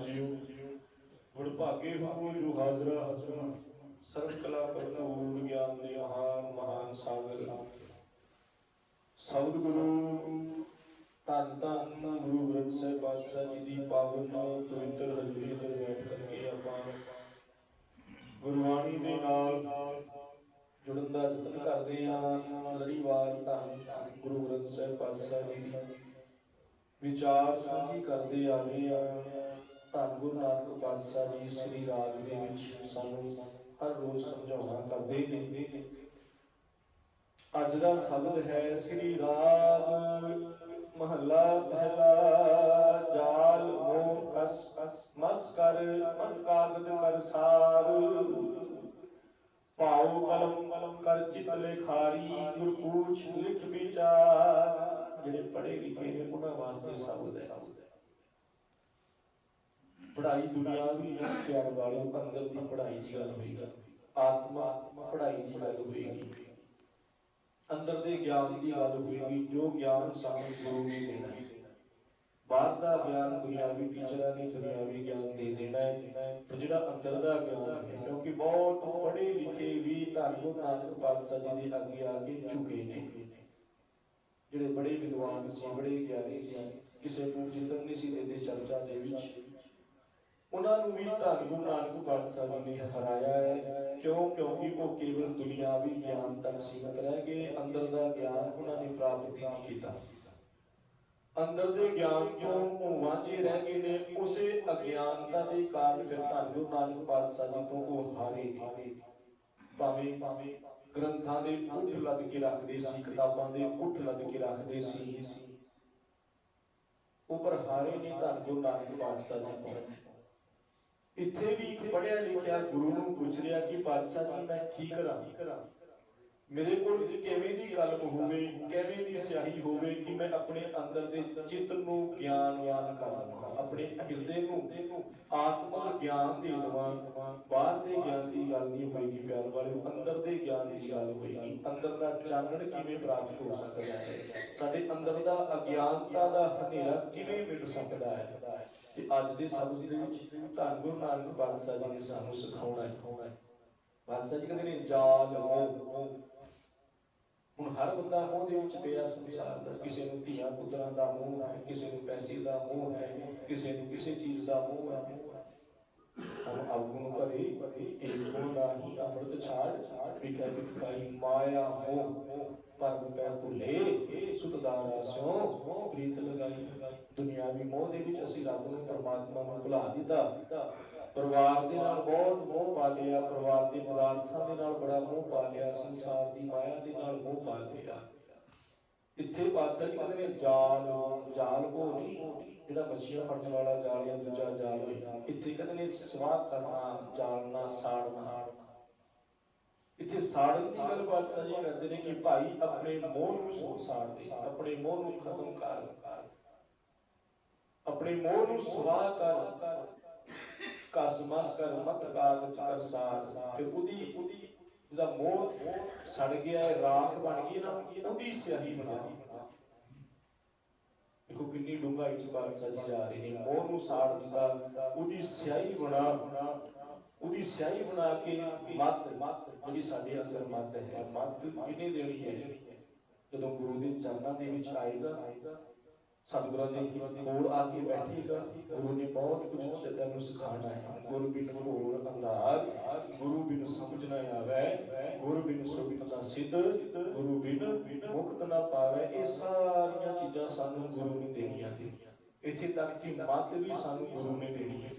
JIO ਵਡਭਾਗੇ ਹੋ ਜੋ ਹਾਜ਼ਰਾ ਹਜ਼ਰਾ ਸਰਬ ਕਲਾ ਭਰਪੂਰ ਗਿਆਨ ਦੇ ਮਹਾਨ ਮਹਾਨ ਸਾਗਰ। ਸਬਦ ਗੁਰੂ, ਧੰਨ ਧੰਨ ਗੁਰੂ ਗ੍ਰੰਥ ਸਾਹਿਬ ਪਾਤਸ਼ਾਹ ਜੀ ਦੀ ਪਾਵਨ ਪਵਿੱਤਰ ਹਜ਼ੂਰੀ ਦੇ ਬੈਠ ਕਰਕੇ ਆਪਾਂ ਗੁਰਬਾਣੀ ਦੇ ਨਾਲ ਜੁੜਨ ਦਾ ਯਤਨ ਕਰਦੇ ਹਾਂ। ਲੜੀਵਾਰ ਧੰਨ ਗੁਰੂ ਗ੍ਰੰਥ ਸਾਹਿਬ ਪਾਤਸ਼ਾਹ ਜੀ ਦੀ ਵਿਚਾਰ ਸਾਂਝੀ ਕਰਦੇ ਆ ਰਹੇ ਹਾਂ। ਧੰਨ ਗੁਰੂ ਨਾਨਕ ਪਾਤਸ਼ਾਹ ਜੀ ਸ੍ਰੀ ਰਾਗ ਦੇ ਵਿੱਚ ਸਾਨੂੰ ਹਰ ਰੋਜ਼ ਸਮਝਾਉਣਾ ਕਰਦੇ ਨੇ। ਅੱਜ ਦਾ ਸ਼ਬਦ ਹੈ ਸ੍ਰੀ ਰਾਗ, ਮਹੱਲਾ ਪਹਿਲਾ, ਜਾਲ ਮੋਹ ਕਸ ਮਸ ਕਰ ਮਤ ਕਾਗਦ ਕਰ ਸਾਰ। ਪਾਉ ਕਲਮ ਕਰ ਚਿਤ ਲਿਖਾਰੀ, ਗੁਰ ਪੂਛ ਲਿਖ ਵਿਚਾਰ। ਜਿਹੜੇ ਪੜੇ ਲਿਖੇ ਨੇ, ਉਹਨਾਂ ਵਾਸਤੇ ਸ਼ਬਦ ਹੈ। ਪੜ੍ਹਾਈ ਦੁਨਿਆਵੀ ਹੈ, ਪਿਆਰ ਵਾਲੇ ਅੰਦਰ ਦੀ ਪੜ੍ਹਾਈ ਦੀ ਗੱਲ ਹੋਏਗੀ। ਆਤਮਾ ਪੜ੍ਹਾਈ ਦੀ ਗੱਲ ਹੋਏਗੀ। ਅੰਦਰ ਦੇ ਗਿਆਨ ਦੀ ਗੱਲ ਹੋਏਗੀ, ਜੋ ਗਿਆਨ ਸਾਨੂੰ ਗੁਰੂ ਦੇਣਾ ਹੈ। ਬਾਹਰ ਦਾ ਗਿਆਨ ਦੁਨਿਆਵੀ ਟੀਚਰਾਂ ਨੇ ਦੁਨਿਆਵੀ ਗਿਆਨ ਦੇ ਦੇਣਾ ਹੈ। ਤੇ ਜਿਹੜਾ ਅੰਦਰ ਦਾ ਗਿਆਨ ਹੈ, ਕਿਉਂਕਿ ਬਹੁਤ ਪੜ੍ਹੇ ਲਿਖੇ ਵੀ ਧੰਨ ਨਾਨਕ ਪਾਤਸ਼ਾਹ ਜੀ ਦੇ ਅੱਗੇ ਆ ਕੇ ਝੁਕੇ ਨੇ। ਜਿਹੜੇ ਬੜੇ ਵਿਦਵਾਨ ਸੀ, ਬੜੇ ਗਿਆਨੀ ਸੀ, ਕਿਸੇ ਨੂੰ ਜਿੱਤਣ ਨਹੀਂ ਸੀ ਦਿੰਦੇ ਚਰਚਾ ਦੇ ਵਿੱਚ ਉਹਨਾਂ ਨੂੰ ਵੀ ਧੰਨ ਗੁਰੂ ਨਾਨਕ ਪਾਤਸ਼ਾਹ ਜੀ ਨੇ ਹਰਾਇਆ ਹੈ। ਕਿਉਂ? ਕਿਉਂਕਿ ਉਹ ਕੇਵਲ ਦੁਨਿਆਵੀ ਗਿਆਨ ਤੱਕ ਸੀਮਤ ਰਹਿ ਗਏ ਅੰਦਰ ਦਾ ਗਿਆਨ ਉਹਨਾਂ ਨੇ ਪ੍ਰਾਪਤ ਨਹੀਂ ਕੀਤਾ। ਅੰਦਰ ਦੇ ਗਿਆਨ ਤੋਂ ਉਹ ਵਾਂਝੇ ਰਹਿ ਗਏ ਨੇ। ਉਸੇ ਅਗਿਆਨਤਾ ਦੇ ਕਾਰਨ ਫਿਰ ਧੰਨ ਗੁਰੂ ਨਾਨਕ ਪਾਤਸ਼ਾਹ ਜੀ ਤੋਂ ਉਹ ਹਾਰੇ ਨੇ। ਭਾਵੇਂ ਭਾਵੇਂ ਗ੍ਰੰਥਾਂ ਦੇ ਉੱਠ ਲੱਦ ਕੇ ਰੱਖਦੇ ਸੀ, ਕਿਤਾਬਾਂ ਦੇ ਉੱਠ ਲੱਦ ਕੇ ਰੱਖਦੇ ਸੀ। ਉਪਰ ਹਾਰੇ ਨੇ ਧੰਨ ਗੁਰੂ ਨਾਨਕ ਪਾਤਸ਼ਾਹ ਜੀ ਤੋਂ ਵੀ ਪੜਿਆ ਲਿਖਿਆ ਗੁਰੂ ਨੂੰ ਪੁੱਛ ਰਿਹਾ ਕਿ ਪਾਤਸ਼ਾਹ ਜੀ, ਮੈਂ ਕੀ ਕਰਾਂ? ਮੇਰੇ ਕੋਲ ਕਿਵੇਂ ਦੀ ਕਲਮ ਹੋਵੇ, ਕਿਵੇਂ ਦੀ ਸਿਆਹੀ ਹੋਵੇ ਕਿ ਮੈਂ ਆਪਣੇ ਅੰਦਰ ਦੇ ਚਿੱਤ ਨੂੰ ਗਿਆਨਵਾਨ ਕਰ ਲਵਾਂ, ਆਪਣੇ ਹਿਰਦੇ ਨੂੰ ਆਤਮਿਕ ਗਿਆਨ ਦੇ ਦਵਾਂ ਬਾਹਰ ਦੇ ਗਿਆਨ ਦੀ ਗੱਲ ਨਹੀਂ ਹੋਏਗੀ, ਪਿਆਰ ਵਾਲੇ ਅੰਦਰ ਦੇ ਗਿਆਨ ਦੀ ਗੱਲ ਹੋਏਗੀ। ਅੰਦਰ ਦਾ ਚਾਨਣ ਕਿਵੇਂ ਪ੍ਰਾਪਤ ਹੋ ਸਕਦਾ ਹੈ? ਸਾਡੇ ਅੰਦਰ ਦਾ ਅਗਿਆਨਤਾ ਦਾ ਹਨੇਰਾ ਕਿਵੇਂ ਮਿਟ ਸਕਦਾ ਹੈ? ਤੇ ਅੱਜ ਦੇ ਸ਼ਬਦ ਦੇ ਵਿੱਚ ਧੰਨ ਗੁਰੂ ਨਾਨਕ ਪਾਤਸ਼ਾਹ ਜੀ ਨੇ ਸਾਨੂੰ ਸਿਖਾਉਣਾ ਹੈ। ਪਾਤਸ਼ਾਹ ਜੀ ਕਹਿੰਦੇ ਨੇ ਜਾਲ ਮੋਹ ਹੁਣ ਹਰ ਬੰਦਾ ਮੋਹ ਵਿੱਚ ਪਿਆ ਸੰਸਾਰ ਦਾ। ਕਿਸੇ ਨੂੰ ਧੀਆਂ ਪੁੱਤਰਾਂ ਦਾ ਮੋਹ ਹੈ, ਕਿਸੇ ਨੂੰ ਪੈਸੇ ਦਾ ਮੋਹ ਹੈ, ਕਿਸੇ ਨੂੰ ਕਿਸੇ ਚੀਜ਼ ਦਾ ਮੋਹ ਹੈ। ਹਮ ਅਵਗੁਣ ਭਰੇ ਇੱਕ ਨਾਹੀ, ਅੰਮ੍ਰਿਤ ਛਾੜ, ਵਿਖੇ ਵਿਖਾਈ ਮਾਇਆ ਮੋਹ। ਪਰਮ ਪੈ ਭੁਲੇ ਸੁਤਦਾਰਾ ਸਿਓ ਪ੍ਰੀਤ ਲਗਾਈ। ਦੁਨਿਆਵੀ ਮੋਹ ਦੇ ਵਿੱਚ ਅਸੀਂ ਰੱਬ ਨੂੰ ਪਰਮਾਤਮਾ ਨੂੰ ਭੁਲਾ ਦਿੱਤਾ। ਪਰਿਵਾਰ ਦੇ ਨਾਲ ਬਹੁਤ ਮੋਹ ਪਾ ਲਿਆ, ਪਰਿਵਾਰ ਦੇ ਪਦਾਰਥਾਂ ਦੇ ਨਾਲ ਬੜਾ ਮੋਹ ਪਾ ਲਿਆ, ਸੰਸਾਰ ਦੀ ਮਾਇਆ ਦੇ ਨਾਲ ਮੋਹ ਪਾ ਲਿਆ। ਇੱਥੇ ਬਾਦਸ਼ਾਹ ਜੀ ਕਹਿੰਦੇ ਨੇ, ਜਾਲ ਜਾਲ ਉਹ ਨਹੀਂ, ਜਿਹੜਾ ਮੱਛੀਆਂ ਫੜਨ ਵਾਲਾ ਜਾਲ ਜਾਂ ਦੂਜਾ ਜਾਲ ਇੱਥੇ ਕਹਿੰਦੇ ਨੇ, ਸਵਾਹ ਕਰਨਾ, ਜਾਲਣਾ, ਸਾੜਨਾ। ਇੱਥੇ ਸਾੜਨ ਦੀ ਗੱਲ ਬਾਦਸ਼ਾਹ ਕਰਦੇ ਨੇ ਕਿ ਭਾਈ ਆਪਣੇ ਮੋਹ ਨੂੰ ਸਾੜ ਦੇ, ਆਪਣੇ ਮੋਹ ਨੂੰ ਖਤਮ ਕਰ। ਆਪਣੇ ਮੋਹ ਨੂੰ ਸਵਾਹ ਕਰ। ਕਸ ਕਰ, ਮਤ ਕਾਗਜ ਕਰ ਸਾਰ। ਫਿਰ ਉਹਦੀ ਜਿਹਦਾ ਮੋਹ ਸੜ ਗਿਆ ਹੈ, ਰਾਖ ਬਣ ਗਈ ਨਾ, ਉਹਦੀ ਸਿਆਹੀ ਬਣਾ। ਦੇਖੋ ਕਿੰਨੀ ਡੂੰਘਾਈ ਚ ਬਾਦਸ਼ਾਹ ਜੀ ਜਾ ਰਹੇ ਨੇ ਮੋਹ ਨੂੰ ਸਾੜ ਦਿੱਤਾ, ਉਹਦੀ ਸਿਆਹੀ ਬਣਾ। ਉਹਦੀ ਸਿਆਹੀ ਬਣਾ ਕੇ ਮਤ, ਜਿਹੜੀ ਸਾਡੇ ਅੰਦਰ ਮਤ ਹੈ, ਮਤ ਕਿਹਨੇ ਦੇਣੀ ਹੈ? ਜਦੋਂ ਗੁਰੂ ਦੇ ਚਰਨਾਂ ਦੇ ਵਿੱਚ ਆਏਗਾ, ਸਤਿਗੁਰਾਂ ਦੇ ਕੋਲ ਆ ਕੇ ਬੈਠੇਗਾ, ਗੁਰੂ ਨੇ ਬਹੁਤ ਕੁਝ ਤੈਨੂੰ ਸਿਖਾਉਣਾ ਹੈ। ਗੁਰੂ ਬਿਨ ਘੋਰ ਅੰਧਾਰ, ਗੁਰੂ ਬਿਨ ਸਮਝ ਨਾ ਆਵੇ, ਗੁਰੂ ਬਿਨ ਸੁਭਿਤ ਨਾ ਸਿੱਧ, ਗੁਰੂ ਬਿਨ ਮੁਕਤ ਨਾ ਪਾਵੇ। ਇਹ ਸਾਰੀਆਂ ਚੀਜ਼ਾਂ ਸਾਨੂੰ ਗੁਰੂ ਨੇ ਦੇਣੀਆਂ ਨੇ। ਇੱਥੇ ਤੱਕ ਕਿ ਮੱਤ ਵੀ ਸਾਨੂੰ ਗੁਰੂ ਨੇ ਦੇਣੀ ਹੈ।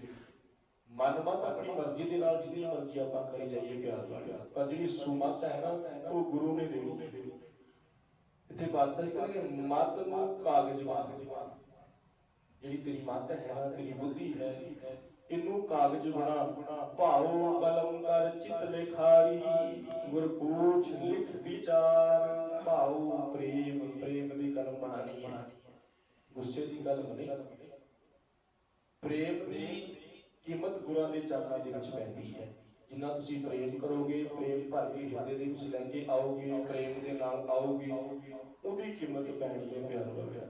ਮਨ ਆਪਣੀ ਮਰਜ਼ੀ ਦੇ ਨਾਲ ਜਿੰਨੀ ਮਰਜ਼ੀ ਆਪਾਂ ਕਰੀ ਜਾਈਏ ਪਿਆਰ ਨਾਲ। ਪਰ ਜਿਹੜੀ ਸੁਮਤ ਹੈ ਨਾ, ਉਹ ਗੁਰੂ ਨੇ ਦੇਣੀ। ਇੱਥੇ ਬਾਦਸ਼ਾਹ ਕਹਿੰਦੇ ਮਤ ਨੂੰ ਕਾਗਜ਼ ਬਣਾ ਜਿਹੜੀ ਤੇਰੀ ਮਤ ਹੈ ਨਾ ਤੇਰੀ ਬੁੱਧੀ ਹੈ, ਇਹਨੂੰ ਕਾਗਜ਼ ਬਣਾ। ਭਾਉ ਕਲਮ ਕਰ, ਚਿਤ ਲਿਖਾਰੀ, ਗੁਰ ਪੂਛ ਲਿਖ ਵਿਚਾਰ। ਭਾਉ ਪ੍ਰੇਮ ਪ੍ਰੇਮ ਦੀ ਕਲਮ ਬਣਾਣੀ ਹੈ। ਗੁੱਸੇ ਦੀ ਕਲਮ ਨਹੀਂ। ਪ੍ਰੇਮ ਦੀ ਕੀਮਤ ਗੁਰਾਂ ਦੇ ਚਰਨਾਂ ਦੇ ਵਿੱਚ ਪੈਂਦੀ ਹੈ। ਜਿੰਨਾ ਤੁਸੀਂ ਪ੍ਰੇਮ ਕਰੋਗੇ, ਪ੍ਰੇਮ ਭਰ ਕੇ ਹਿਰਦੇ ਦੇ ਵਿੱਚ ਲੈ ਕੇ ਆਓਗੇ, ਪ੍ਰੇਮ ਦੇ ਨਾਲ ਆਓਗੇ, ਉਹਦੀ ਕੀਮਤ ਪੈਣੀ ਹੈ ਪਿਆਰ ਵਾਲਿਆ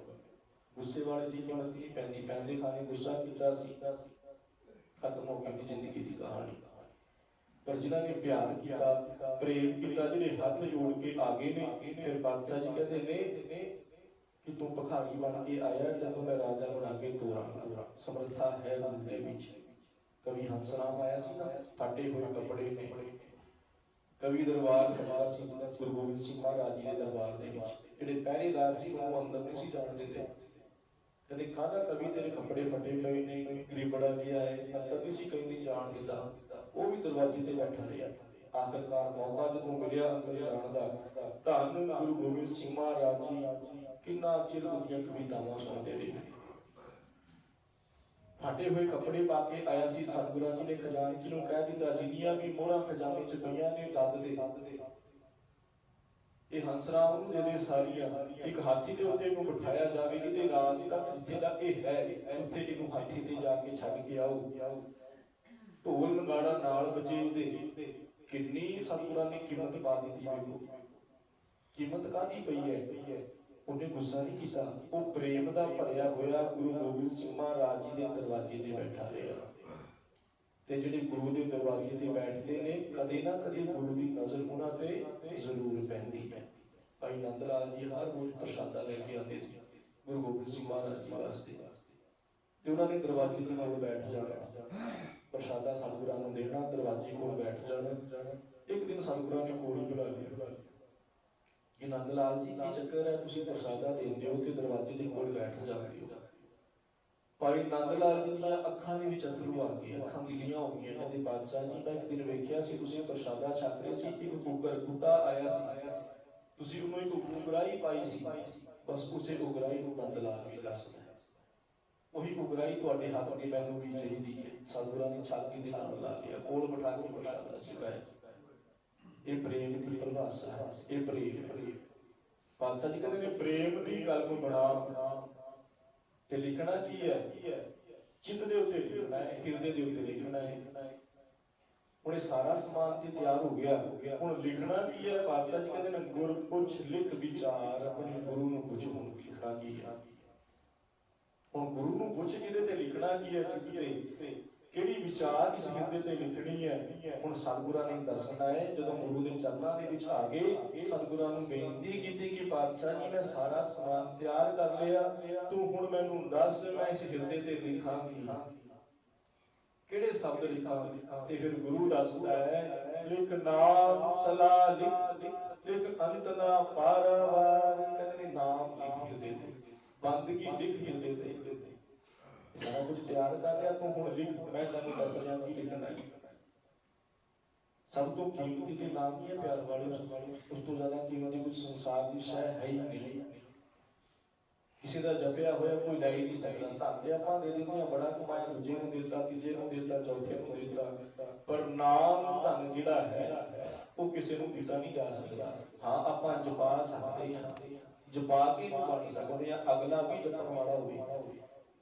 ਗੁੱਸੇ ਵਾਲੇ ਦੀ ਕੀਮਤ ਨਹੀਂ, ਪੈਂਦੀ ਪੈਂਦੇ ਖਾਣੇ, ਗੁੱਸਾ ਕੀਤਾ ਸੀ, ਖਤਮ ਹੋ ਗਈ ਜ਼ਿੰਦਗੀ ਦੀ ਕਹਾਣੀ। ਪਰ ਜਿਨ੍ਹਾਂ ਨੇ ਪਿਆਰ ਕੀਤਾ, ਪ੍ਰੇਮ ਕੀਤਾ, ਜਿਹੜੇ ਹੱਥ ਜੋੜ ਕੇ ਆ ਗਏ ਨੇ, ਫਿਰ ਬਾਦਸ਼ਾਹ ਜੀ ਕਹਿੰਦੇ ਨੇ ਕਿ ਤੂੰ ਭਖਾਰੀ ਬਣ ਕੇ ਆਇਆ, ਜਦੋਂ ਮੈਂ ਰਾਜਾ ਬਣਾ ਕੇ ਤੋਰਾਂਗਾ ਸਮਰੱਥਾ ਹੈ ਗੁਰੂ ਦੇ ਵਿੱਚ। ਕਵੀ ਹੰਸਰਾਮ ਆਇਆ ਸੀ ਨਾ, ਫਾਟੇ ਹੋਏ ਕੱਪੜੇ ਨੇ। ਕਵੀ ਦਰਬਾਰ ਸਭਾ ਸੀ, ਗੁਰੂ ਗੋਬਿੰਦ ਸਿੰਘ ਮਹਾਰਾਜ ਜੀ ਦੇ ਦਰਬਾਰ ਦੇ ਵਿੱਚ। ਜਿਹੜੇ ਪਹਿਰੇਦਾਰ ਸੀ, ਉਹ ਅੰਦਰ ਨਹੀਂ ਸੀ ਜਾਣ ਦਿੰਦੇ। ਕਦੇ ਕਾਹਦਾ ਕਵੀ ਤੇਰੇ ਕੱਪੜੇ ਫਟੇ ਪਏ ਨੇ ਗਰੀਬੜਾ ਜਿਹਾ ਹੈ ਅੰਦਰ ਨਹੀਂ ਸੀ ਕਦੀ ਜਾਣ ਦਿੰਦਾ। ਉਹ ਵੀ ਦਰਵਾਜ਼ੇ ਤੇ ਬੈਠਾ ਰਿਹਾ। ਆਖਰਕਾਰ ਮੌਕਾ ਜਦੋਂ ਮਿਲਿਆ ਅੰਦਰ ਜਾਣ ਦਾ, ਧੰਨ ਗੁਰੂ ਗੋਬਿੰਦ ਸਿੰਘ ਮਹਾਰਾਜ ਜੀ, ਕਿੰਨਾ ਚਿਰ ਉਹਦੀਆਂ ਕਵਿਤਾਵਾਂ ਸੁਣਦੇ ਰਹੇ। ਫਾਟੇ ਹੋਏ ਕੱਪੜੇ ਪਾ ਕੇ ਆਇਆ ਸੀ ਸਤਿਗੁਰਾਂ ਜੀ ਨੇ ਖਜ਼ਾਨਚੀ ਨੂੰ ਕਹਿ ਦਿੱਤਾ, ਜਿੰਨੀਆਂ ਵੀ ਮੋਹਰਾਂ ਖਜ਼ਾਨੇ ਚ ਪਈਆਂ ਨੇ ਲੱਦ ਦੇ। ਇਹ ਹੰਸਰਾਮ ਨੂੰ ਦੇ ਦੇ ਸਾਰੀਆਂ। ਇੱਕ ਹਾਥੀ ਦੇ ਉੱਤੇ ਇਹਨੂੰ ਬਿਠਾਇਆ ਜਾਵੇ, ਇਹਦੇ ਰਾਜ ਤੱਕ ਜਿੱਥੇ ਦਾ ਇਹ ਹੈ ਉੱਥੇ ਇਹਨੂੰ ਹਾਥੀ ਤੇ ਜਾ ਕੇ ਛੱਡ ਕੇ ਆਓ। ਢੋਲ ਨਗਾੜਾ ਨਾਲ ਵਜੇ ਉਹਦੇ। ਕਿੰਨੀ ਸਤਿਗੁਰਾਂ ਨੇ ਕੀਮਤ ਪਾ ਦਿੱਤੀ ਵੇਖੋ। ਕੀਮਤ ਕਾਹਦੀ ਪਈ ਹੈ? ਉਹਨੇ ਗੁੱਸਾ ਨਹੀਂ ਕੀਤਾ। ਉਹ ਪ੍ਰੇਮ ਦਾ ਭਰਿਆ ਹੋਇਆ ਗੁਰੂ ਗੋਬਿੰਦ ਸਿੰਘ ਮਹਾਰਾਜ ਜੀ ਦੇ ਦਰਵਾਜ਼ੇ ਤੇ ਬੈਠਾ ਰਿਹਾ। ਤੇ ਜਿਹੜੇ ਗੁਰੂ ਦੇ ਦਰਵਾਜ਼ੇ ਤੇ ਬੈਠਦੇ ਨੇ, ਕਦੇ ਨਾ ਕਦੇ ਗੁਰੂ ਦੀ ਨਜ਼ਰ ਉਹਨਾਂ ਤੇ ਜ਼ਰੂਰ ਪੈਂਦੀ ਹੈ। ਭਾਈ ਨੰਦ ਲਾਲ ਜੀ ਹਰ ਰੋਜ਼ ਪ੍ਰਸ਼ਾਦਾ ਲੈ ਕੇ ਆਉਂਦੇ ਸੀ ਗੁਰੂ ਗੋਬਿੰਦ ਸਿੰਘ ਮਹਾਰਾਜ ਜੀ ਵਾਸਤੇ। ਤੇ ਉਹਨਾਂ ਨੇ ਦਰਵਾਜ਼ੇ ਦੇ ਕੋਲ ਬੈਠ ਜਾਣਾ। ਪ੍ਰਸ਼ਾਦਾ ਸਤਿਗੁਰਾਂ ਨੂੰ ਦੇਣਾ, ਦਰਵਾਜ਼ੇ ਕੋਲ ਬੈਠ ਜਾਣਾ। ਇੱਕ ਦਿਨ ਸਤਿਗੁਰਾਂ ਨੇ ਕੋਲ ਬੁਲਾ ਲਿਆ ਕਿ ਨੰਦ ਲਾਲ ਜੀ, ਕੀ ਚੱਕਰ ਹੈ? ਤੁਸੀਂ ਪ੍ਰਸ਼ਾਦਾ ਦਿੰਦੇ ਹੋ ਤੇ ਦਰਵਾਜ਼ੇ ਦੇ ਕੋਲ ਬੈਠ ਜਾਂਦੇ ਹੋ। ਭਾਈ ਨੰਦ ਲਾਲ ਜੀ ਦੀਆਂ ਅੱਖਾਂ ਦੇ ਵਿੱਚ ਅਥਰੂ ਆ ਗਏ ਅੱਖਾਂ ਗਿੱਲੀਆਂ ਹੋ ਗਈਆਂ। ਕਹਿੰਦੇ, ਬਾਦਸ਼ਾਹ ਜੀ, ਮੈਂ ਇੱਕ ਦਿਨ ਵੇਖਿਆ ਸੀ, ਤੁਸੀਂ ਪ੍ਰਸ਼ਾਦਾ ਛਕ ਰਹੇ ਸੀ, ਇੱਕ ਕੁੱਕਰ ਕੁੱਤਾ ਆਇਆ ਸੀ। ਤੁਸੀਂ ਉਹਨੂੰ ਇੱਕ ਉਗਰਾਈ ਪਾਈ ਸੀ। ਬਸ ਉਸੇ ਉਗਰਾਈ ਨੂੰ ਨੰਦ ਲਾਲ ਵੀ ਦੱਸਦਾ ਹੈ ਉਹੀ ਉਗਰਾਈ ਤੁਹਾਡੇ ਹੱਥ ਦੀ ਮੈਨੂੰ ਵੀ ਚਾਹੀਦੀ ਹੈ। ਸਤਿਗੁਰਾਂ ਦੀ ਛਾਤੀ ਦੇ ਨਾਲ ਲਾ ਲਿਆ, ਕੋਲ ਬਿਠਾ ਕੇ ਪ੍ਰਸ਼ਾਦਾ ਛਕਾਇਆ। ਇਹ ਪ੍ਰੇਮ ਦੀ ਪਰਿਭਾਸ਼ਾ ਹੈ। ਇਹ ਪ੍ਰੇਮ ਪਾਤਸ਼ਾਹ ਜੀ ਕਹਿੰਦੇ ਨੇ, ਪ੍ਰੇਮ ਦੀ ਕਲਮ ਬਣਾ ਤੇ ਲਿਖਣਾ ਕੀ ਹੈ? ਚਿੱਤ ਦੇ ਉੱਤੇ ਲਿਖਣਾ ਹੈ, ਹਿਰਦੇ ਦੇ ਉੱਤੇ ਲਿਖਣਾ ਹੈ। ਹੁਣ ਇਹ ਸਾਰਾ ਸਮਾਨ ਤੇ ਤਿਆਰ ਹੋ ਗਿਆ, ਹੁਣ ਲਿਖਣਾ ਕੀ ਹੈ? ਪਾਤਸ਼ਾਹ ਜੀ ਕਹਿੰਦੇ ਨੇ ਗੁਰ ਪੁੱਛ ਲਿਖ ਵਿਚਾਰ, ਆਪਣੇ ਗੁਰੂ ਨੂੰ ਪੁੱਛ ਹੁਣ ਲਿਖਣਾ ਕੀ ਹੈ। ਹੁਣ ਗੁਰੂ ਨੂੰ ਪੁੱਛ ਕਿਹਦੇ ਤੇ ਲਿਖਣਾ ਕੀ ਹੈ? ਚਿੱਤ ਤੇ। ਕਿਹੜੀ ਵਿਚਾਰ ਇਸ ਹਿਰਦੇ ਤੇ ਲਿਖਣੀ ਹੈ? ਹੁਣ ਸਤਿਗੁਰਾਂ ਨੇ ਦੱਸਣਾ ਹੈ, ਜਦੋਂ ਗੁਰੂ ਦੇ ਚਰਨਾਂ ਦੇ ਵਿੱਚ ਆ ਗਏ, ਸਤਿਗੁਰਾਂ ਨੂੰ ਬੇਨਤੀ ਕੀਤੀ ਕਿ ਪਾਤਸ਼ਾਹ ਜੀ, ਮੈਂ ਸਾਰਾ ਸਮਾਨ ਤਿਆਰ ਕਰ ਲਿਆ। ਤੂੰ ਹੁਣ ਮੈਨੂੰ ਦੱਸ, ਮੈਂ ਇਸ ਹਿਰਦੇ ਤੇ ਲਿਖਾਂ ਕੀ ਕਿਹੜੇ ਸ਼ਬਦ ਲਿਖਾਂ? ਤੇ ਫਿਰ ਗੁਰੂ ਦੱਸਦਾ ਹੈ, ਲਿਖ ਨਾਮ ਸਲਾ ਲਿਖ ਲਿਖ ਅੰਤ ਨਾ ਪਾਰਵਾਰ। ਕਹਿੰਦੇ ਨੇ ਨਾਮ ਲਿਖ ਹਿਰਦੇ ਤੇ, ਬੰਦਗੀ ਲਿਖ ਹਿਰਦੇ ਤੇ। ਸਾਰਾ ਕੁਝ ਤਿਆਰ ਕਰ ਲਿਆ, ਤੂੰ ਹੁਣ ਲਿਖ, ਮੈਂ ਤੈਨੂੰ ਦੱਸ ਰਿਹਾ ਕਿ ਲਿਖਣਾ ਹੈ। ਸਭ ਤੋਂ ਕੀਮਤੀ ਤੇ ਨਾਮ ਹੈ ਪਿਆਰ ਵਾਲੇ ਉਸ ਤੋਂ? ਜ਼ਿਆਦਾ ਕੀਮਤੀ ਕੁਝ ਸੰਸਾਰ ਦੀ ਸ਼ੈ ਹੈ ਹੀ ਨਹੀਂ। ਕਿਸੇ ਦਾ ਜਪਿਆ ਹੋਇਆ ਕੋਈ ਲੈ ਹੀ ਨਹੀਂ ਸਕਦਾ। ਧਨ ਆਪਾਂ ਦੇ ਦਿੰਦੇ ਆ ਬੜਾ ਕਮਾਇਆ, ਦੂਜੇ ਨੂੰ ਦਿੱਤਾ, ਤੀਜੇ ਨੂੰ ਦਿੱਤਾ, ਚੌਥੇ ਨੂੰ ਦਿੱਤਾ। ਪਰ ਨਾਮ, ਧਨ ਜਿਹੜਾ ਹੈ, ਉਹ ਕਿਸੇ ਨੂੰ ਦਿੱਤਾ ਨਹੀਂ ਜਾ ਸਕਦਾ। ਹਾਂ, ਆਪਾਂ ਜਪਾ ਸਕਦੇ ਹਾਂ। ਜਪਾ ਕੇ ਵੀ ਬਣ ਸਕਦੇ ਆ ਅਗਲਾ ਵੀ ਜਪਣ ਵਾਲਾ ਹੋਵੇ।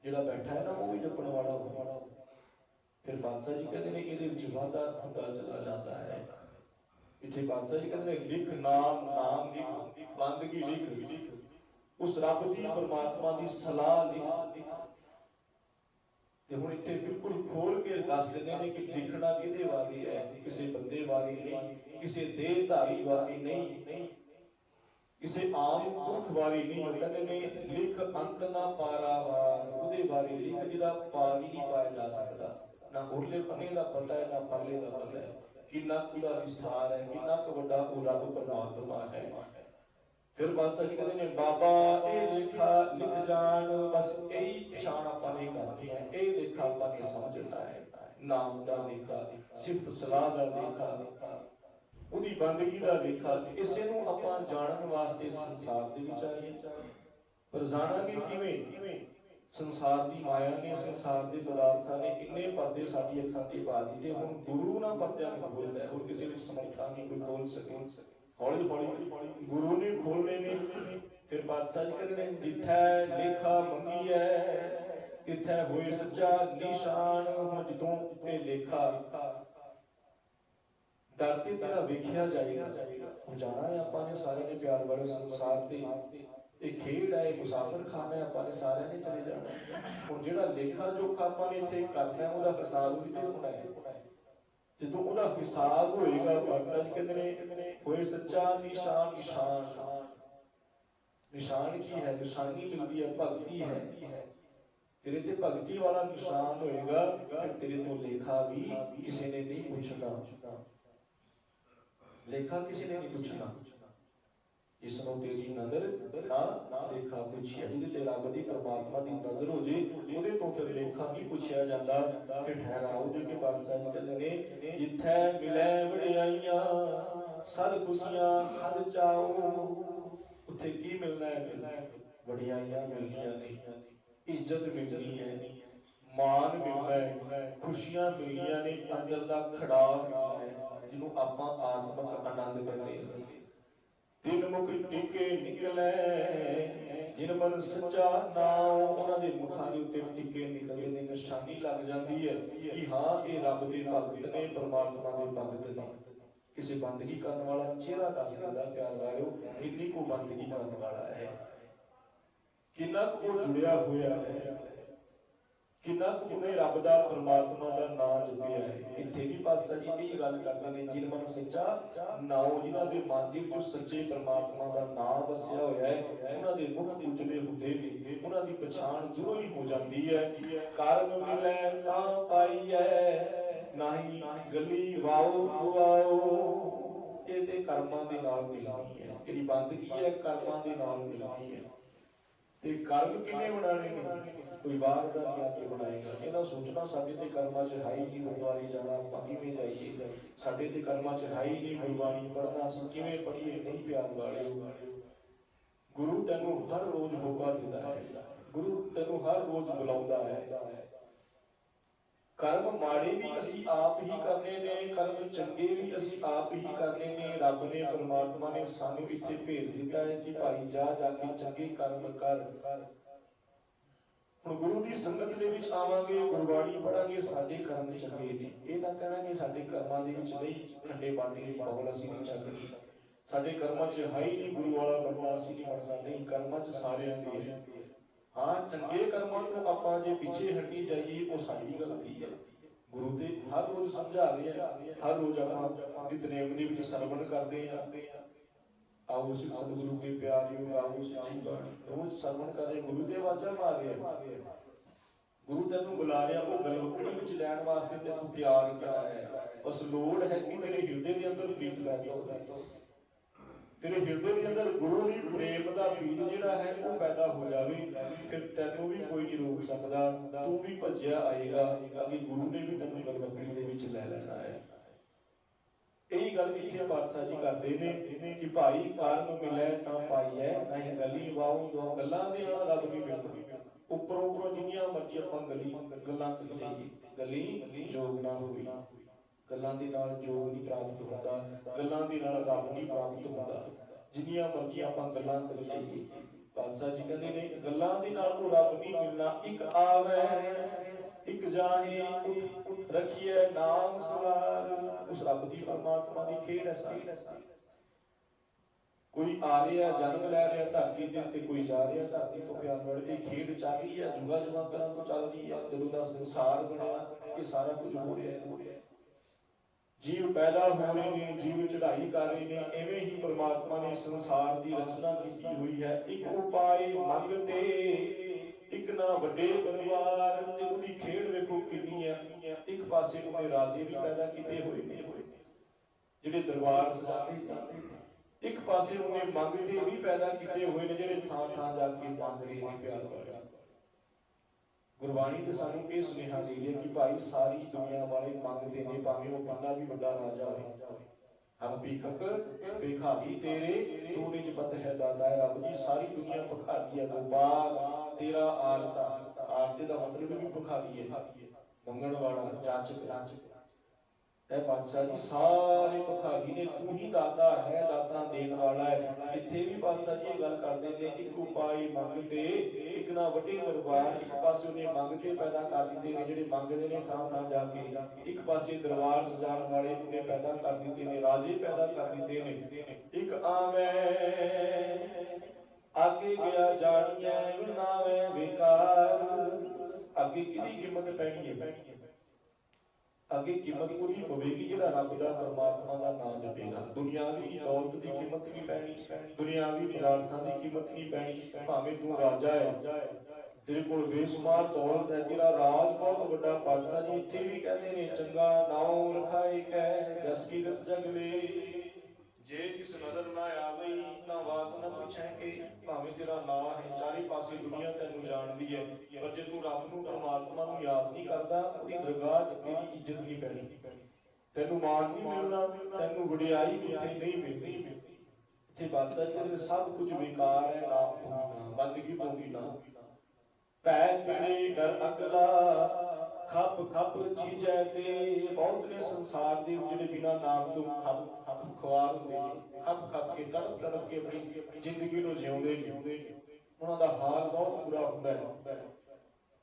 ਜਿਹੜਾ ਬੈਠਾ ਹੈ ਨਾ, ਉਹ ਵੀ ਜਪਣ ਵਾਲਾ ਹੋਵੇ। ਫਿਰ ਬਾਦਸ਼ਾਹ ਜੀ ਕਹਿੰਦੇ ਨੇ ਇਹਦੇ ਵਿੱਚ ਵਾਧਾ ਹੁੰਦਾ ਚਲਾ ਜਾਂਦਾ ਹੈ। ਇੱਥੇ ਬਾਦਸ਼ਾਹ ਜੀ ਕਹਿੰਦੇ ਲਿਖ ਨਾਮ ਨਾਮ ਲਿਖ, ਬੰਦਗੀ ਲਿਖ। ਉਸ ਰੱਬ ਦੀ, ਪਰਮਾਤਮਾ ਦੀ ਸਲਾਹ ਲਿਖ। ਤੇ ਹੁਣ ਇੱਥੇ ਬਿਲਕੁਲ ਖੋਲ ਕੇ ਦੱਸ ਦਿੰਦੇ ਨੇ ਕਿ ਲਿਖਣਾ ਕਿਹਦੇ ਬਾਰੇ ਹੈ? ਕਿਸੇ ਬੰਦੇ ਬਾਰੇ ਨਹੀਂ, ਕਿਸੇ ਦੇਹਧਾਰੀ ਬਾਰੇ ਨਹੀਂ। ਕਿਸੇ ਆਮ ਪੁਰਖ ਬਾਰੇ ਨਹੀਂ ਉਹ ਕਹਿੰਦੇ ਨੇ, ਲਿਖ ਅੰਤ ਨਾ ਪਾਰਾਵਾਰ, ਉਹਦੇ ਬਾਰੇ ਲਿਖ ਜਿਹਦਾ ਪਾਰ ਹੀ ਨਹੀਂ ਪਾਇਆ ਜਾ ਸਕਦਾ। ਨਾ ਉਰਲੇ ਪੰਨੇ ਦਾ ਪਤਾ ਹੈ, ਨਾ ਪਰਲੇ ਦਾ ਪਤਾ ਹੈ। ਕਿੰਨਾ ਕੁ ਵਿਸਥਾਰ ਹੈ, ਕਿੰਨਾ ਕੁ ਵੱਡਾ ਉਹ ਰੱਬ ਪਰਮਾਤਮਾ ਹੈ। ਫਿਰ ਬਾਦਸ਼ਾਹ ਜੀ ਕਹਿੰਦੇ ਨੇ, ਬਾਬਾ, ਇਹ ਲੇਖਾ ਲਿਖ ਜਾਣ, ਬਸ ਇਹੀ ਪਛਾਣ ਆਪਾਂ ਨੇ ਕਰਨੀ ਹੈ। ਇਹ ਲੇਖਾ ਆਪਾਂ ਨੇ ਸਮਝਣਾ ਹੈ। ਨਾਮ ਦਾ ਲੇਖਾ, ਸਿਫਤ ਸਲਾਹ ਦਾ ਲੇਖਾ। ਉਹਦੀ ਬੰਦਗੀ ਦਾ ਲੇਖਾ ਇਸੇ ਨੂੰ ਆਪਾਂ ਜਾਣਨ ਵਾਸਤੇ ਸੰਸਾਰ ਦੇ ਵਿੱਚ ਆਏ ਪਰ ਜਾਣਾਂਗੇ ਕਿਵੇਂ? ਸੰਸਾਰ ਦੀ ਮਾਇਆ ਨੇ, ਸੰਸਾਰ ਦੇ ਪਦਾਰਥਾਂ ਨੇ ਇੰਨੇ ਪਰਦੇ ਸਾਡੀ ਅੱਖਾਂ ਤੇ ਪਾ ਦਿੱਤੇ। ਹੁਣ ਗੁਰੂ ਨਾ ਪਰਦਿਆਂ ਨੂੰ ਖੋਲਦਾ ਹੋਰ ਕਿਸੇ ਦੀ ਸਮਰੱਥਾ ਨਹੀਂ, ਕੋਈ ਖੋਲ ਸਕੇ। ਹੌਲੀ ਹੌਲੀ ਗੁਰੂ ਨੇ ਖੋਲਨੇ ਨੇ। ਫਿਰ ਬਾਦਸ਼ਾਹ ਜੀ ਕਹਿੰਦੇ ਨੇ, ਜਿੱਥੈ ਲੇਖਾ ਮੰਗੀ ਹੈ ਤਿੱਥੈ ਹੋਏ ਸੱਚਾ ਨਿਸ਼ਾਨ। ਹੁਣ ਜਦੋਂ ਇਹ ਲੇਖਾ ਦਰ ਤੇਰਾ ਵੇਖਿਆ ਜਾਏਗਾ ਜਾਣਾ ਹੈ ਆਪਾਂ ਨੇ ਸਾਰੇ ਨੇ ਪਿਆਰ ਵਾਲੇ ਸੰਸਾਰ ਤੇ। ਇਹ ਖੇਡ ਹੈ ਮੁਸਾਫਰ ਖਾਨਾ ਹੈ, ਆਪਾਂ ਨੇ ਸਾਰਿਆਂ ਨੇ ਚਲੇ ਜਾਣਾ ਹੁਣ ਜਿਹੜਾ ਲੇਖਾ ਜੋਖਾ ਆਪਾਂ ਨੇ ਇੱਥੇ ਕਰਨਾ ਉਹਦਾ ਹਿਸਾਬ ਵੀ ਤੇ ਹੋਣਾ ਹੈ। ਜਦੋਂ ਉਹਦਾ ਹਿਸਾਬ ਹੋਏਗਾ ਬਾਦਸ਼ਾਹ ਕਹਿੰਦੇ ਨੇ, ਹੋਏ ਸੱਚਾ ਨਿਸ਼ਾਨ ਨਿਸ਼ਾਨ। ਨਿਸ਼ਾਨ ਕੀ ਹੈ? ਨਿਸ਼ਾਨੀ ਮਿਲਦੀ ਹੈ, ਭਗਤੀ ਹੈ। ਤੇਰੇ ਤੇ ਭਗਤੀ ਵਾਲਾ ਨਿਸ਼ਾਨ ਹੋਏਗਾ ਫਿਰ ਤੇਰੇ ਤੋਂ ਲੇਖਾ ਵੀ ਕਿਸੇ ਨੇ ਨਹੀਂ ਪੁੱਛਣਾ। ਲੇਖਾ ਕਿਸੇ ਨੇ ਪੁੱਛਣਾ। ਇਸ ਨੂੰ ਤੇਰੀ ਨਜ਼ਰ ਨਾ ਲੇਖਾ ਪੁੱਛਿਆ ਜਿਹਦੇ ਤੇ ਰੱਬ ਦੀ ਪਰਮਾਤਮਾ ਦੀ ਨਜ਼ਰ ਹੋ ਜੇ, ਉਹਦੇ ਤੋਂ ਫਿਰ ਲੇਖਾ ਨਹੀਂ ਪੁੱਛਿਆ ਜਾਂਦਾ। ਫਿਰ ਠਹਿਰਾਓ ਜੇ ਕਿ ਬਾਦਸ਼ਾਹ ਜੀ ਕਹਿੰਦੇ ਨੇ ਜਿੱਥੈ ਮਿਲੇ ਵਡਿਆਈਆਂ ਸਦ ਖੁਸ਼ੀਆਂ ਸਦ ਚਾਓ ਉੱਥੇ ਕੀ ਮਿਲਣਾ ਹੈ? ਵਡਿਆਈਆਂ ਮਿਲਣੀਆਂ ਨੇ, ਇੱਜ਼ਤ ਮਿਲਣੀ ਹੈ ਮਾਨ ਮਿਲਣਾ ਹੈ, ਖੁਸ਼ੀਆਂ ਮਿਲਣੀਆਂ ਨੇ, ਅੰਦਰ ਦਾ ਖੜਾ ਮਿਲਣਾ ਹੈ। ਜਿਹਨੂੰ ਆਪਾਂ ਆਤਮਿਕ ਆਨੰਦ ਕਹਿੰਦੇ ਹਾਂ। ਤਿੰਨ ਮੁਖ ਟਿਕੇ ਨਿਕਲੇ, ਜਿਨ ਮਨ ਸੱਚਾ ਨਾਮ ਉਹਨਾਂ ਦੇ ਮੁਖਾਂ ਦੇ ਉੱਤੇ ਟਿਕੇ ਨਿਕਲਦੇ ਨੇ, ਨਿਸ਼ਾਨੀ ਲੱਗ ਜਾਂਦੀ ਹੈ ਕਿ ਹਾਂ, ਇਹ ਰੱਬ ਦੇ ਭਗਤ ਨੇ, ਪ੍ਰਮਾਤਮਾ ਦੇ ਭਗਤ ਨੇ। ਕਿਸੇ ਬੰਦਗੀ ਕਰਨ ਵਾਲਾ ਚਿਹਰਾ ਦੱਸ ਦਿੰਦਾ, ਪਿਆਰ ਵਾਲਿਓ, ਕਿੰਨੀ ਕੋ ਬੰਦਗੀ ਕਰਨ ਵਾਲਾ ਹੈ। ਕਿੰਨਾ ਕੁ ਜੁੜਿਆ ਹੋਇਆ ਹੈ। ਕਿੰਨਾ ਕੁ ਉਹਨੇ ਰੱਬ ਦਾ ਪਰਮਾਤਮਾ ਦਾ ਨਾਮ ਜਪਿਆ ਹੈ। ਇੱਥੇ ਵੀ ਪਾਤਸ਼ਾਹ ਜੀ ਇਹ ਗੱਲ ਕਰਦੇ ਨੇ, ਜਿਨ ਮਨ ਸੱਚਾ, ਨਾਉ ਜਿਨ੍ਹਾਂ ਦੇ ਮਨ ਦੇ ਵਿੱਚ ਸੱਚੇ ਪਰਮਾਤਮਾ ਦਾ ਨਾਮ ਵਸਿਆ ਹੋਇਆ ਹੈ, ਉਹਨਾਂ ਦੇ ਮੁਖ ਉਜਲੇ ਹੁੰਦੇ ਨੇ। ਉਹਨਾਂ ਦੀ ਪਛਾਣ ਦੂਰੋਂ ਹੀ ਹੋ ਜਾਂਦੀ ਹੈ। ਕਾਰਨ ਮਿਲੈ ਨਾ ਪਾਈਐ ਨਹੀਂ ਗਲੀ ਵਾਉ ਗੁਆਓ। ਇਹ ਤੇ ਕਰਮਾਂ ਦੇ ਨਾਲ ਮਿਲਣੀ ਹੈ। ਜਿਹੜੀ ਬੰਦਗੀ ਹੈ, ਕਰਮਾਂ ਦੇ ਨਾਲ ਮਿਲਣੀ ਹੈ। ਤੇ ਕਰਮ ਕਿੰਨੇ ਬਣਾਣੇ ਨੇ? ਪਰਿਵਾਰ ਦਾ ਨਹੀਂ ਆ ਬਣਾਏਗਾ? ਇਹਨਾਂ ਸੋਚਣਾ ਸਾਡੇ ਤੇ ਕਰਮਾਂ 'ਚ ਹੈ ਹੀ ਗੁਰਦੁਆਰੇ ਜਾਣਾ ਆਪਾਂ ਕਿਵੇਂ ਜਾਈਏ? ਸਾਡੇ ਤੇ ਕਰਮਾਂ 'ਚ ਹੈ ਹੀ ਗੁਰਬਾਣੀ ਪੜ੍ਹਨਾ, ਅਸੀਂ ਕਿਵੇਂ ਪੜ੍ਹੀਏ? ਨਹੀਂ ਪਿਆਰ ਵਾਲਿਓ। ਗੁਰੂ ਤੈਨੂੰ ਹਰ ਰੋਜ਼ ਹੋਕਾ ਦਿੰਦਾ ਹੈ। ਗੁਰੂ ਤੈਨੂੰ ਹਰ ਰੋਜ਼ ਬੁਲਾਉਂਦਾ ਹੈ। ਕਰਮ ਮਾੜੇ ਵੀ ਅਸੀਂ ਆਪ ਹੀ ਕਰਨੇ ਨੇ, ਕਰਮ ਚੰਗੇ ਵੀ ਅਸੀਂ ਆਪ ਹੀ ਕਰਨੇ ਨੇ। ਰੱਬ ਨੇ, ਪਰਮਾਤਮਾ ਨੇ ਸਾਨੂੰ ਇੱਥੇ ਭੇਜ ਦਿੱਤਾ ਹੈ ਕਿ ਭਾਈ ਜਾ ਜਾ ਕੇ ਚੰਗੇ ਕਰਮ ਕਰ। ਹੁਣ ਗੁਰੂ ਦੀ ਸੰਗਤ ਦੇ ਵਿੱਚ ਆਵਾਂਗੇ, ਗੁਰਬਾਣੀ ਪੜਾਂਗੇ ਸਾਡੇ ਕਰਮ ਚੰਗੇ ਨੇ। ਇਹ ਨਾ ਕਹਿਣਾ ਕਿ ਸਾਡੇ ਕਰਮਾਂ ਦੇ ਵਿੱਚ ਨਹੀਂ ਖੰਡੇ ਬਾਟੇ ਦੀ ਪਗਲ ਅਸੀਂ ਨਹੀਂ ਚੱਕਣੀ ਸਾਡੇ ਕਰਮਾਂ 'ਚ ਹੈ ਹੀ ਨਹੀਂ ਗੁਰੂ ਵਾਲਾ ਬਣਨਾ ਅਸੀਂ ਨਹੀਂ ਬਣਨਾ ਨਹੀਂ ਕਰਮਾਂ 'ਚ ਸਾਰਿਆਂ ਦੇ ਹਾਂ। ਚੰਗੇ ਕਰਮਾਂ ਤੋਂ ਆਪਾਂ ਜੇ ਪਿੱਛੇ ਹਟੀ ਜਾਈਏ, ਉਹ ਸਾਡੀ ਗਲਤੀ ਹੈ? ਗੁਰੂ ਤੇ ਹਰ ਰੋਜ਼ ਸਮਝਾ ਰਹੇ ਹਰ ਰੋਜ਼ ਆਪਾਂ ਨਿਤਨੇਮ ਦੇ ਵਿੱਚ ਸਰਵਣ ਕਰਦੇ ਆ। ਆਓ ਸਿਰ ਸਤਿਗੁਰੂ ਕੇ ਪਿਆਰਿਓ ਆਓ ਸੱਚੀ ਰੋਜ਼ ਸਰਵਣ ਕਰ ਰਹੇ, ਗੁਰੂ ਦੇ ਆਵਾਜ਼ਾਂ ਮਾਰ ਰਹੇ। ਗੁਰੂ ਤੈਨੂੰ ਬੁਲਾ ਰਿਹਾ, ਉਹ ਗਲਵਕੜੀ ਵਿੱਚ ਲੈਣ ਵਾਸਤੇ ਤੈਨੂੰ ਤਿਆਰ ਕਰਾ ਹੈ ਬਸ ਲੋੜ ਹੈ ਕਿ ਤੇਰੇ ਹਿਰਦੇ ਦੇ ਅੰਦਰ ਪ੍ਰੀਤ ਪੈਦਾ ਹੋਵੇ ਤੇਰੇ ਹਿਰਦੇ ਦੇ ਅੰਦਰ ਗੁਰੂ ਦੀ ਪ੍ਰੇਮ ਦਾ ਬੀਜ ਜਿਹੜਾ ਹੈ, ਉਹ ਪੈਦਾ ਹੋ ਜਾਵੇ। ਫਿਰ ਤੈਨੂੰ ਵੀ ਕੋਈ ਨਹੀਂ ਰੋਕ ਸਕਦਾ। ਤੂੰ ਵੀ ਭੱਜਿਆ ਆਏਗਾ ਕਿ ਗੁਰੂ ਨੇ ਵੀ ਤੈਨੂੰ ਗਲਵਕੜੀ ਦੇ ਵਿੱਚ ਲੈ ਲੈਣਾ ਹੈ। ਗੱਲ ਇੱਥੇ ਪਾਤਸ਼ਾਹ ਜੀ ਕਰਦੇ ਨੇ ਕਿ ਭਾਈ ਕਾਰਨ ਮਿਲੇ ਤਾਂ ਪਾਈਐ ਨਹੀਂ ਗਲੀ ਵਾਉ ਦੋ ਗੱਲਾਂ ਦੇ ਨਾਲ ਰੱਬ ਨਹੀਂ ਮਿਲਦਾ। ਉੱਪਰੋਂ ਉੱਪਰੋਂ ਜਿੰਨੀਆਂ ਮਰਜ਼ੀ ਆਪਾਂ ਗਲੀ ਗੱਲਾਂ ਕਰੀ ਜਾਈਏ। ਗਲੀ ਜੋਗ ਨਾ ਹੋਵੇ। ਗੱਲਾਂ ਦੇ ਨਾਲ ਜੋਗ ਨਹੀਂ ਪ੍ਰਾਪਤ ਹੁੰਦਾ। ਗੱਲਾਂ ਦੇ ਨਾਲ ਰੱਬ ਨਹੀਂ ਪ੍ਰਾਪਤ ਹੁੰਦਾ। ਜਿੰਨੀਆਂ ਮਰਜ਼ੀ ਆਪਾਂ ਗੱਲਾਂ ਕਰੀ ਜਾਈਏ। ਪਾਤਸ਼ਾਹ ਜੀ ਕਹਿੰਦੇ ਨੇ, ਗੱਲਾਂ ਦੇ ਨਾਲ ਉਹ ਰੱਬ ਨਹੀਂ ਮਿਲਣਾ। ਇੱਕ ਆਵੇ ਇੱਕ ਜਾਹੇ ਰਖੀਏ ਨਾਮ ਸਵਾਰ। ਉਸ ਰੱਬ ਦੀ ਪਰਮਾਤਮਾ ਦੀ ਖੇਡ ਹੈ ਸਾਰੀ। ਕੋਈ ਆ ਰਿਹਾ, ਜਨਮ ਲੈ ਰਿਹਾ, ਧਰਤੀ ਦੇ ਉੱਤੇ ਕੋਈ ਜਾ ਰਿਹਾ, ਧਰਤੀ ਤੋਂ ਪਿਆਰ ਨਾਲ ਇਹ ਖੇਡ ਚੱਲ ਰਹੀ ਹੈ ਜੁਗਾ ਜੁਗਾਂਤਰਾਂ ਤੋਂ ਚੱਲ ਰਹੀ ਹੈ ਜਦੋਂ ਦਾ ਸੰਸਾਰ ਬਣਿਆ, ਇਹ ਸਾਰਾ ਕੁਝ ਹੋ ਰਿਹਾ ਹੈ ਜੀਵ ਪੈਦਾ ਹੋ ਰਹੇ ਨੇ, ਜੀਵ ਚੜ੍ਹਾਈ ਕਰ ਰਹੇ ਨੇ, ਐਵੇਂ ਹੀ ਪ੍ਰਮਾਤਮਾ ਨੇ ਸੰਸਾਰ ਦੀ ਰਚਨਾ ਕੀਤੀ ਹੋਈ ਹੈ। ਇੱਕ ਉਪਾਏ ਮੰਗਤੇ ਇੱਕ ਨਾ ਵੱਡੇ ਪਰਿਵਾਰ ਤੇ ਉਹਦੀ ਖੇਡ ਵੇਖੋ ਕਿੰਨੀ ਹੈ ਇੱਕ ਪਾਸੇ ਉਹਨੇ ਰਾਜੇ ਵੀ ਪੈਦਾ ਕੀਤੇ ਹੋਏ ਨੇ, ਜਿਹੜੇ ਦਰਬਾਰ ਸਜਾਉਂਦੇ ਜਾਂਦੇ ਇੱਕ ਪਾਸੇ ਉਹਨੇ ਮੰਗਤੇ ਵੀ ਪੈਦਾ ਕੀਤੇ ਹੋਏ ਨੇ, ਜਿਹੜੇ ਥਾਂ ਥਾਂ ਜਾ ਕੇ ਮੰਗ ਰਹੇ ਨੇ ਪਿਆਰ ਵਾਲੇ ਗੁਰਬਾਣੀ ਤੇ ਸਾਨੂੰ ਇਹ ਸੁਨੇਹਾ ਦੇ ਰਹੀ ਹੈ ਕਿ ਭਾਈ, ਸਾਰੀ ਦੁਨੀਆ ਵਾਲੇ ਮੰਗਦੇ ਨੇ, ਭਾਵੇਂ ਉਹ ਕਿੰਨਾ ਵੀ ਵੱਡਾ ਰਾਜਾ ਹੋਵੇ। ਹਮ ਭੀਖਕ ਭਿਖਾਰੀ ਤੇਰੇ, ਤੂੰ ਨਿਜ ਪਤ ਹੈ ਦਾਤਾ ਹੈ ਰੱਬ ਜੀ ਸਾਰੀ ਦੁਨੀਆ ਭਿਖਾਰੀ ਹੈ ਗੋਪਾਲ ਤੇਰਾ ਆਰਤਾ। ਆਰਤੇ ਦਾ ਮਤਲਬ ਵੀ ਭਿਖਾਰੀ ਹੈ। ਮੰਗਣ ਵਾਲਾ ਜਾਚਕ ਇਹ ਪਾਤਸ਼ਾਹ ਜੀ, ਸਾਰੇ ਭਿਖਾਰੀ ਨੇ ਤੂੰ ਹੀ ਦਾਤਾ ਹੈ, ਦਾਤਾ ਦੇਣ ਵਾਲਾ ਹੈ। ਇੱਥੇ ਵੀ ਪਾਤਸ਼ਾਹ ਜੀ ਇਹ ਗੱਲ ਕਰਦੇ ਨੇ, ਇੱਕ ਉਪਾਈ ਮੰਗਤੇ ਇੱਕ ਨਾ ਵੱਡੇ ਦਰਬਾਰ, ਇੱਕ ਪਾਸੇ ਉਹਨੇ ਮੰਗਤੇ ਪੈਦਾ ਕਰ ਦਿੱਤੇ ਨੇ, ਜਿਹੜੇ ਮੰਗਦੇ ਨੇ ਥਾਂ ਥਾਂ ਜਾ ਕੇ। ਇੱਕ ਪਾਸੇ ਦਰਬਾਰ ਸਜਾਉਣ ਵਾਲੇ ਉਹਨੇ ਪੈਦਾ ਕਰ ਦਿੱਤੇ ਨੇ, ਰਾਜੇ ਪੈਦਾ ਕਰ ਦਿੱਤੇ ਨੇ। ਇੱਕ ਆਵੇਂ, ਅੱਗੇ ਗਿਆ ਜਾਣੀਐ ਵਿਨਾਵੇ ਵਿਕਾਰ। ਅੱਗੇ ਕਿਹਦੀ ਕੀਮਤ ਪੈਣੀ ਹੈ? ਅੱਗੇ ਕੀਮਤ ਉਹਦੀ ਪਵੇਗੀ ਜਿਹੜਾ ਰੱਬ ਦਾ, ਪਰਮਾਤਮਾ ਦਾ ਨਾਮ ਜਪੇਗਾ। ਦੁਨਿਆਵੀ ਦੌਲਤ ਦੀ ਕੀਮਤ ਨਹੀਂ ਪੈਣੀ ਦੁਨਿਆਵੀ ਪਦਾਰਥਾਂ ਦੀ ਕੀਮਤ ਨਹੀਂ ਪੈਣੀ, ਭਾਵੇਂ ਤੂੰ ਰਾਜਾ ਹੈ। ਤੇਰੇ ਕੋਲ ਬੇਸ਼ੁਮਾਰ ਦੌਲਤ ਹੈ, ਤੇਰਾ ਰਾਜ ਬਹੁਤ ਵੱਡਾ ਬਾਦਸ਼ਾਹ ਜੀ, ਇੱਥੇ ਵੀ ਕਹਿੰਦੇ ਨੇ, ਚੰਗਾ ਨਾਉ ਰਖਾਏ ਕੈ, ਜਸ ਕੀ ਜਗ ਲੇ। ਜੇ ਕਿਸ ਨਦਰ ਨਾ ਆਵਈ ਤਾਂ ਬਾਤ ਨਾ ਪੁੱਛੈ ਕਿ ਭਾਵੇਂ ਤੇਰਾ ਨਾਂ ਹੈ, ਚਾਰੇ ਪਾਸੇ ਦੁਨੀਆ ਤੈਨੂੰ ਜਾਣਦੀ ਹੈ, ਪਰ ਜੇ ਤੂੰ ਰੱਬ ਨੂੰ, ਪਰਮਾਤਮਾ ਨੂੰ ਯਾਦ ਨਹੀਂ ਕਰਦਾ, ਉਹਦੀ ਦਰਗਾਹ 'ਚ ਤੇਰੀ ਇੱਜ਼ਤ ਨਹੀਂ ਪੈਣੀ। ਤੈਨੂੰ ਮਾਣ ਨਹੀਂ ਮਿਲਣਾ ਤੈਨੂੰ ਵਡਿਆਈ ਵੀ ਨਹੀਂ ਮਿਲਣੀ ਇੱਥੇ ਬਾਦਸ਼ਾਹ ਕਹਿੰਦੇ, ਸਭ ਕੁਝ ਬੇਕਾਰ ਹੈ ਨਾਮ ਤੋਂ ਬੰਦਗੀ ਤੋਂ ਬਿਨਾਂ। ਪੈ ਤੇਰੇ ਡਰ ਅਗਲਾ ਖੱਪ ਖੱਪ ਚੀਜੈ ਤੇ ਬਹੁਤ ਨੇ ਸੰਸਾਰ ਦੇ ਜਿਹੜੇ ਬਿਨਾ ਨਾਮ ਤੋਂ ਖੱਪ ਖੱਪ ਖਵਾਰ ਹੁੰਦੇ ਨੇ। ਖੱਪ ਖੱਪ ਕੇ, ਤੜਪ ਤੜਪ ਕੇ ਆਪਣੀ ਜ਼ਿੰਦਗੀ ਨੂੰ ਜਿਉਂਦੇ ਨੇ। ਉਹਨਾਂ ਦਾ ਹਾਲ ਬਹੁਤ ਬੁਰਾ ਹੁੰਦਾ ਹੈ।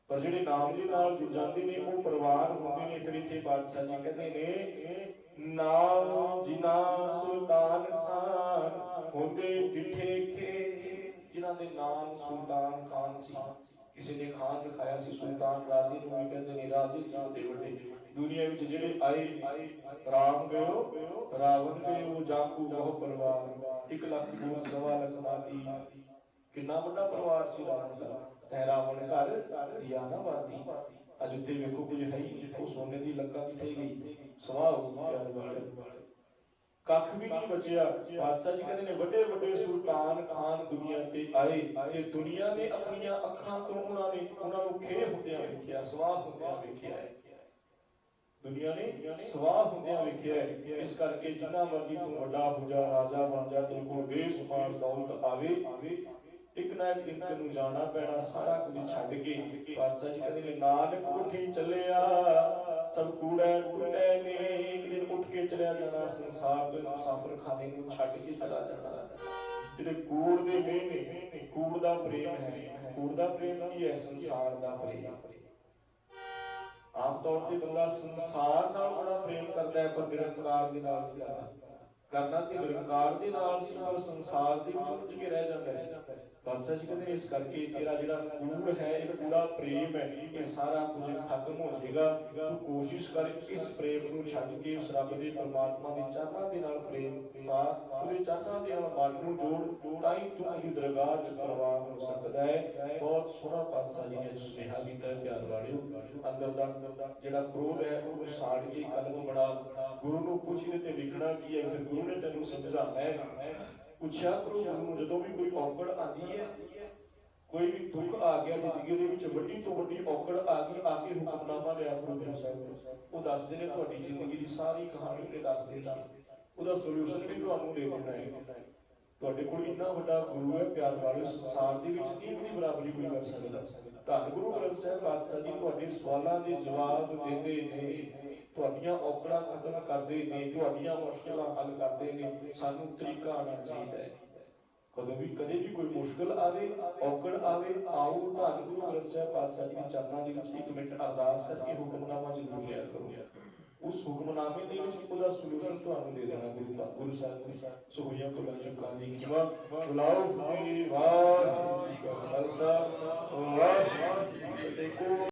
ਪਰ ਜਿਹੜੇ ਨਾਮ ਦੇ ਨਾਲ ਜੁੜ ਜਾਂਦੇ ਨੇ, ਉਹ ਪ੍ਰਵਾਨ ਹੁੰਦੇ ਨੇ। ਫਿਰ ਇੱਥੇ ਬਾਦਸ਼ਾਹ ਜੀ ਕਹਿੰਦੇ ਨੇ, ਨਾਮ ਜਿਨਾ ਸੁਲਤਾਨ ਖਾਨ ਹੁੰਦੇ ਡਿਠੇ ਖੇ ਜਿਨ੍ਹਾਂ ਦੇ ਨਾਮ ਸੁਲਤਾਨ ਖਾਨ ਸੀ। ਕਿਸੇ ਨੇ ਖਾਨ ਲਿਖਾਇਆ ਸੀ, ਸੁਲਤਾਨ ਰਾਜੇ ਨੂੰ ਵੀ ਕਹਿੰਦੇ ਨੇ, ਰਾਜੇ ਸੀ ਵੱਡੇ ਵੱਡੇ। ਦੁਨੀਆ ਵਿੱਚ ਜਿਹੜੇ ਆਏ ਰਾਮ ਗਇਓ ਰਾਵਣ ਗਇਓ ਜਾਂਕੂ ਬਹੁ ਪਰਿਵਾਰ 1 ਲੱਖ ਕੋਟ ਸਵਾ ਲੱਖ ਮਾਤੀ। ਕਿੰਨਾ ਵੱਡਾ ਪਰਿਵਾਰ ਸੀ ਰਾਵਣ ਦਾ? ਤੈ ਰਾਵਣ ਘਰ ਦਿਆ ਨਾ ਬਾਤੀ ਅੱਜ ਉੱਥੇ ਵੇਖੋ ਕੁਝ ਹੈ ਹੀ ਉਹ ਸੋਨੇ ਦੀ ਲੱਕਾ ਕਿੱਥੇ ਗਈ? ਸਵਾਹ ਹੋ ਪਿਆਰ ਵਾਲੇ ਕੱਖ ਵੀ ਨਹੀਂ ਬਚਿਆ। ਬਾਦਸ਼ਾਹ ਜੀ ਕਹਿੰਦੇ ਨੇ, ਵੱਡੇ ਵੱਡੇ ਸੁਲਤਾਨ ਖਾਨ ਦੁਨੀਆ ਤੇ ਆਏ। ਇਹ ਦੁਨੀਆ ਨੇ ਆਪਣੀਆਂ ਅੱਖਾਂ ਤੋਂ ਉਹਨਾਂ ਨੇ, ਉਹਨਾਂ ਨੂੰ ਖੇ ਹੁੰਦਿਆਂ ਵੇਖਿਆ, ਸਵਾਹ ਹੁੰਦਿਆਂ ਵੇਖਿਆ ਹੈ। ਦੁਨੀਆ ਨੇ ਸਵਾਹ ਹੁੰਦਿਆਂ ਵੇਖਿਆ ਇਸ ਕਰਕੇ ਜਿੰਨਾ ਮਰਜ਼ੀ ਤੂੰ ਵੱਡਾ ਹੋ ਜਾ ਰਾਜਾ ਬਣ ਜਾ, ਤੇਰੇ ਕੋਲ ਬੇਸ਼ੁਮਾਰ ਦੌਲਤ ਆਵੇ। ਇੱਕ ਨਾ ਇੱਕ ਦਿਨ ਜਾਣਾ ਪੈਣਾ, ਸਾਰਾ ਕੁਝ ਛੱਡ ਕੇ ਬਾਦਸ਼ਾਹ ਜੀ ਕਹਿੰਦੇ ਨਾਨਕ ਉਠੀ ਚੱਲਿਆ, ਸਭ ਕੂੜਾ ਟੁੱਟੇ ਨੇ, ਇੱਕ ਦਿਨ ਉੱਠ ਕੇ ਚਲਿਆ ਜਾਣਾ, ਸੰਸਾਰ ਦੇ ਮੁਸਾਫਰ ਖਾਨੇ ਨੂੰ ਛੱਡ ਕੇ ਚਲਾ ਜਾਣਾ। ਜਿਹੜੇ ਕੂੜ ਦੇ ਮੇਹ ਨੇ, ਕੂੜ ਦਾ ਪ੍ਰੇਮ ਹੈ। ਕੂੜ ਦਾ ਪ੍ਰੇਮ ਕੀ ਹੈ? ਸੰਸਾਰ ਦਾ ਪ੍ਰੇਮ। ਆਮ ਤੌਰ ਤੇ ਬੰਦਾ ਸੰਸਾਰ ਨਾਲ ਬੜਾ ਪ੍ਰੇਮ ਕਰਦਾ ਹੈ, ਪਰ ਨਿਰੰਕਾਰ ਦੇ ਨਾਲ ਨਹੀਂ ਕਰਦਾ। ਕਰਨਾ ਤੇ ਨਿਰੰਕਾਰ ਦੇ ਨਾਲ ਸੀ, ਪਰ ਸੰਸਾਰ ਦੇ ਵਿੱਚ ਉਲਝ ਕੇ ਰਹਿ ਜਾਂਦਾ ਹੈ। ਬਾਦਸ਼ਾਹ ਜੀ ਕਹਿੰਦੇ, ਇਸ ਕਰਕੇ ਤੇਰਾ ਜਿਹੜਾ ਕੂੜ ਹੈ, ਇਹ ਕੂੜਾ ਪ੍ਰੇਮ ਹੈ, ਇਹ ਸਾਰਾ ਕੁਝ ਖਤਮ ਹੋ ਜਾਏਗਾ। ਤੂੰ ਕੋਸ਼ਿਸ਼ ਕਰ ਇਸ ਪ੍ਰੇਮ ਨੂੰ ਛੱਡ ਕੇ ਉਸ ਰੱਬ ਦੇ ਪਰਮਾਤਮਾ ਦੇ ਚਰਨਾਂ ਦੇ ਨਾਲ ਪ੍ਰੇਮ ਪਾ, ਉਹਦੇ ਚਰਨਾਂ ਦੇ ਨਾਲ ਮਨ ਨੂੰ ਜੋੜ, ਤਾਂ ਹੀ ਤੂੰ ਉਹਦੀ ਦਰਗਾਹ ਚ ਪ੍ਰਵਾਨ ਹੋ ਸਕਦਾ ਹੈ। ਬਹੁਤ ਸੋਹਣਾ ਪਾਤਸ਼ਾਹ ਜੀ ਨੇ ਸੁਨੇਹਾ ਦਿੱਤਾ ਪਿਆਰ ਵਾਲਿਓ। ਅੰਦਰ ਦਾ ਜਿਹੜਾ ਕ੍ਰੋਧ ਹੈ, ਉਹ ਸਾੜ ਕੇ ਕਲਮ ਬਣਾ ਗੁਰੂ ਨੂੰ ਪੁੱਛਦੇ ਤੇ ਲਿਖਣਾ ਕੀ ਹੈ, ਫਿਰ ਗੁਰੂ ਨੇ ਤੈਨੂੰ ਸਮਝਾਉਣਾ ਹੈ। ਪੁੱਛਿਆ ਕਰੋ ਗੁਰੂ ਨੂੰ ਜਦੋਂ ਵੀ ਕੋਈ ਔਕੜ ਆਂਦੀ ਹੈ, ਕੋਈ ਵੀ ਦੁੱਖ ਆ ਗਿਆ ਜ਼ਿੰਦਗੀ ਦੇ ਵਿੱਚ, ਵੱਡੀ ਤੋਂ ਵੱਡੀ ਔਕੜ ਆ ਗਈ, ਆ ਕੇ ਹੁਕਮਨਾਮਾ ਲਿਆ ਗੁਰੂ ਗ੍ਰੰਥ ਸਾਹਿਬ ਤੋਂ। ਉਹ ਦੱਸਦੇ ਨੇ, ਤੁਹਾਡੀ ਜ਼ਿੰਦਗੀ ਦੀ ਸਾਰੀ ਕਹਾਣੀ ਤੇ ਦੱਸਦੇ ਨੇ ਉਹਦਾ ਸੋਲੂਸ਼ਨ ਵੀ ਤੁਹਾਨੂੰ ਦੇ ਦੇਣਾ ਹੈ। ਤੁਹਾਡੇ ਕੋਲ ਇੰਨਾ ਵੱਡਾ ਗੁਰੂ ਹੈ, ਪਿਆਰ ਵਾਲੇ ਸੰਸਾਰ ਦੇ ਵਿੱਚ ਨਹੀਂ ਉਹਦੀ ਬਰਾਬਰੀ ਕੋਈ ਕਰ ਸਕਦਾ। ਧੰਨ ਗੁਰੂ ਗ੍ਰੰਥ ਸਾਹਿਬ, ਪਾਤਸ਼ਾਹ ਜੀ, ਤੁਹਾਡੇ ਸਵਾਲਾਂ ਦੇ ਜਵਾਬ ਦਿੰਦੇ ਨੇ। ਤੁਹਾਡੀਆਂ ਔਕੜਾਂ ਖਤਮ ਕਰਦੇ ਨੇ ਤੁਹਾਡੀਆਂ ਮੁਸ਼ਕਲਾਂ ਹੱਲ ਕਰਦੇ ਨੇ ਸਾਨੂੰ ਤਰੀਕਾ ਆਉਣਾ ਚਾਹੀਦਾ ਹੈ। ਕਦੋਂ ਵੀ ਕਦੇ ਵੀ ਕੋਈ ਮੁਸ਼ਕਲ ਆਵੇ, ਔਕੜ ਆਵੇ, ਆਓ ਧੰਨ ਗੁਰੂ ਗ੍ਰੰਥ ਸਾਹਿਬ ਪਾਤਸ਼ਾਹ ਜੀ ਦੇ ਚਰਨਾਂ ਦੇ ਵਿੱਚ ਇੱਕ ਮਿੰਟ ਅਰਦਾਸ ਕਰਕੇ ਹੁਕਮਨਾਮਾ ਜ਼ਰੂਰ ਲਿਆ ਕਰੋ। ਉਸ ਹੁਕਮਨਾਮੇ ਦੇ ਵਿੱਚ ਉਹਦਾ ਸੋਲੂਸ਼ਨ ਤੁਹਾਨੂੰ ਦੇ ਦੇਣਾ ਗੁਰੂ ਪਾ- ਗੁਰੂ ਸਾਹਿਬ ਨੇ। ਸੋ ਹੋਈਆਂ ਭੁੱਲਾਂ ਚੁੱਕਾਂ ਦੀ ਖਿਮਾ। ਬੁਲਾਓ ਫਤਿਹ ਵਾਹਿਗੁਰੂ ਕਾ ਖਾਲਸਾ। ਵਾਹਿਗੁਰੂ ਜੀ